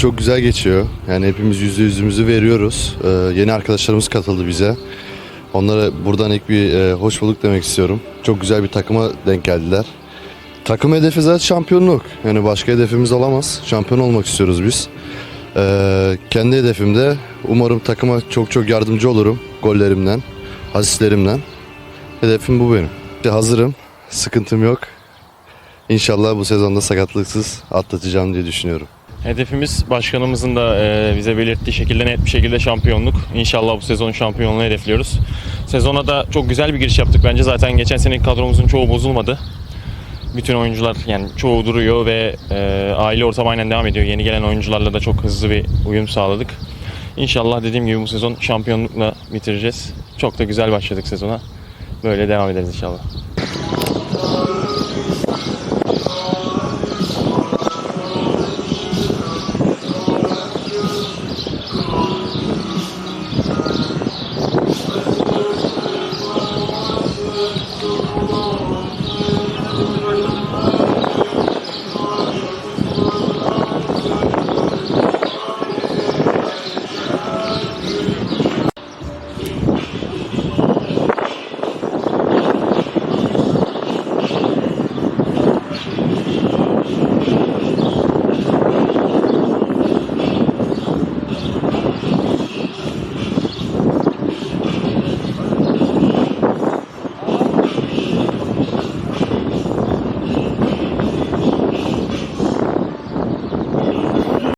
Çok güzel geçiyor. Yani hepimiz yüzde yüzümüzü veriyoruz. Ee, yeni arkadaşlarımız katıldı bize. Onlara buradan ilk bir e, hoş bulduk demek istiyorum. Çok güzel bir takıma denk geldiler. Takım hedefi zaten şampiyonluk. Yani başka hedefimiz olamaz. Şampiyon olmak istiyoruz biz. Ee, kendi hedefimde umarım takıma çok çok yardımcı olurum. Gollerimden, asistlerimden. Hedefim bu benim. İşte hazırım. Sıkıntım yok. İnşallah bu sezonda sakatlıksız atlatacağım diye düşünüyorum. Hedefimiz başkanımızın da e, bize belirttiği şekilde net bir şekilde şampiyonluk. İnşallah bu sezon şampiyonluğu hedefliyoruz. Sezona da çok güzel bir giriş yaptık bence. Zaten geçen seneki kadromuzun çoğu bozulmadı. Bütün oyuncular yani çoğu duruyor ve e, aile ortamı aynen devam ediyor. Yeni gelen oyuncularla da çok hızlı bir uyum sağladık. İnşallah dediğim gibi bu sezon şampiyonlukla bitireceğiz. Çok da güzel başladık sezona. Böyle devam ederiz inşallah.